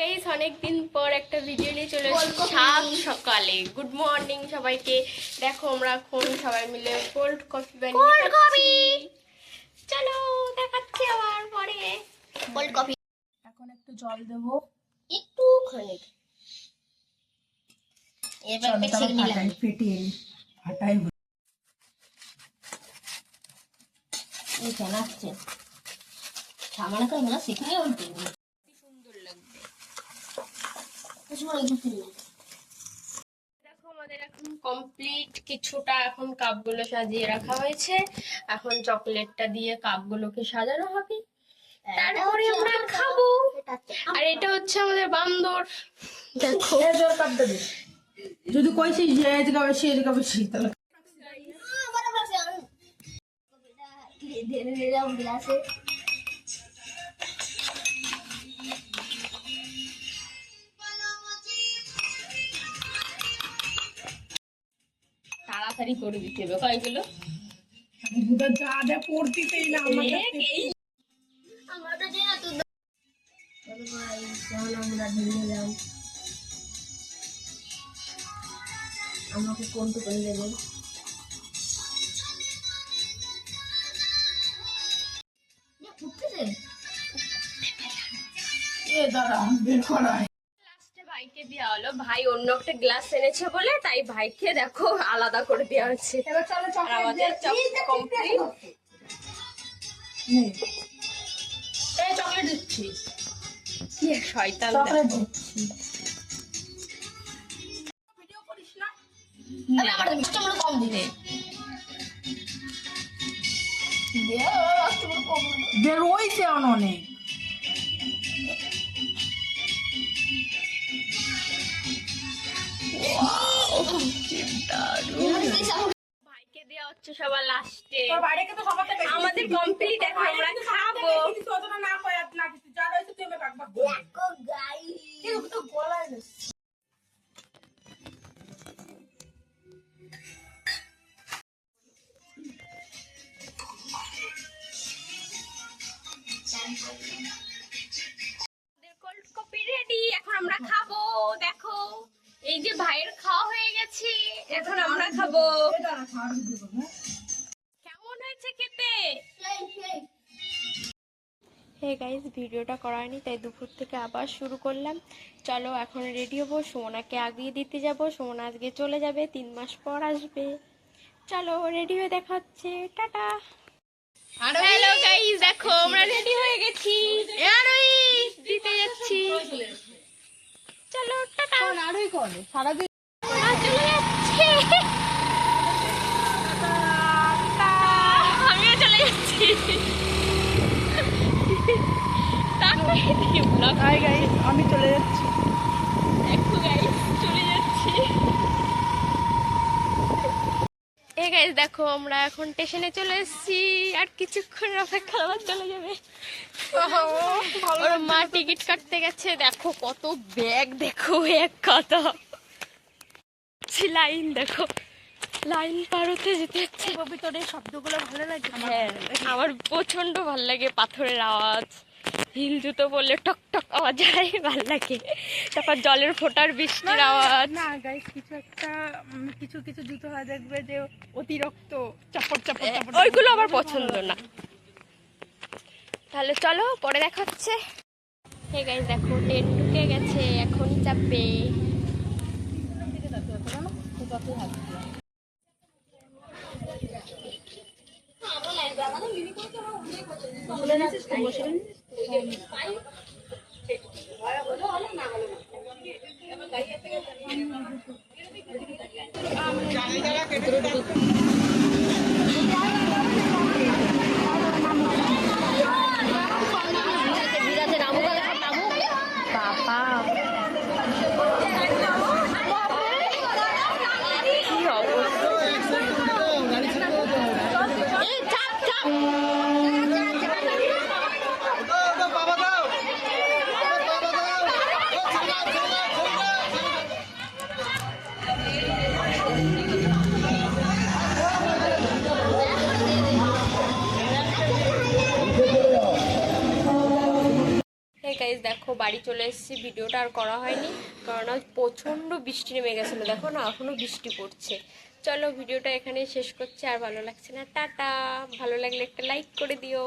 Guys অনেকদিন পর একটা ভিডিও নিয়ে চলে এসেছি। সাত সকালে। গুড মর্নিং সবাইকে। দেখো আমরা এখন সবাই মিলে কোল্ড কফি বানিয়ে খাচ্ছি। চলো দেখাচ্ছি আবার পরে। কোল্ড কফি এখন একটু জল দেব। একটু এবার ফেটিয়ে ফাটাই এই করে মেলা শিখলে দেখো আমাদের এখন কমপ্লিট কিছুটা এখন কাপগুলো সাজিয়ে রাখা হয়েছে এখন চকলেটটা দিয়ে কাপগুলোকে সাজানো হবে তারপরে আমরা খাব আর এটা হচ্ছে আমাদের বান্দর দেখো। যদি কইছিস যে সে তাহলে গ্লাসে তাড়াতাড়ি করে দিতে হবে। কয়গুলো আমাকে কোনটু করে দেবেন দাঁড়া বের করা ভাইকে দেওয়া হলো। ভাই অন্য একটা গ্লাস এনেছে বলে তাই ভাইকে দেখো আলাদা করে দেওয়া হচ্ছে। আমাদের কমপ্লিট চকলেট দিচ্ছি। কি শয়তান ভিডিও করিস না? আমার কম অনেক দেওয়া সবার লাস্টে আমাদের কমপ্লিট এখন আমরা খাব। কোল্ড কফি রেডি এখন আমরা খাব। দেখো এই যে ভাইয়ের এখন আমরা খাব। কেমন হয়েছে খেতে? হে গাইজ ভিডিওটা করায়নি তাই দুপুর থেকে আবার শুরু করলাম। চলো এখন রেডি হব সোমনাকে আগিয়ে দিতে যাব। সোমনা আজকে চলে যাবে তিন মাস পর আসবে। চলো রেডি হয়ে দেখা হচ্ছে টাটা হ্যালো গাইজ দেখো আমরা রেডি হয়ে গেছি। দিতে যাচ্ছি। চলো টাটা। সারাদিন আমরা চলে যাচ্ছি আমিও চলে যাচ্ছি তারপরে দেখি vlog হাই গাইস আমি চলে যাচ্ছি। দেখো চলে গাইস দেখো আমরা এখন স্টেশনে চলে এসেছি। আর কিছুক্ষণ অপেক্ষা আবার চলে যাবে। ওর মা টিকিট কাটতে গেছে। দেখো কত ব্যাগ দেখো এক কত লাইন দেখো। লাইন পার হতে যেতে হচ্ছে কবি তোর এই শব্দগুলো ভালো লাগে? হ্যাঁ আমার প্রচণ্ড ভালো লাগে পাথরের আওয়াজ। হিল জুতো বললে টক টক আওয়াজ হয় ভালো লাগে। তারপর জলের ফোটার বৃষ্টির আওয়াজ। না গাইস কিছু একটা কিছু কিছু জুতো হয় দেখবে যে অতিরিক্ত চাপড় চাপড় চাপড় ওইগুলো আমার পছন্দ না। তাহলে চলো পরে দেখা হচ্ছে। হে গাইস দেখো ট্রেন ঢুকে গেছে এখন চাপবে বিরাতে দেখো, বাড়ি চলে এসেছি। ভিডিওটা আর করা হয়নি, কারণ প্রচণ্ড বৃষ্টি নেমে গেছিল। দেখো না এখনও বৃষ্টি পড়ছে। চলো, ভিডিওটা এখানেই শেষ করছি। আর ভালো লাগছে না, টাটা। ভালো লাগলে একটা লাইক করে দিও।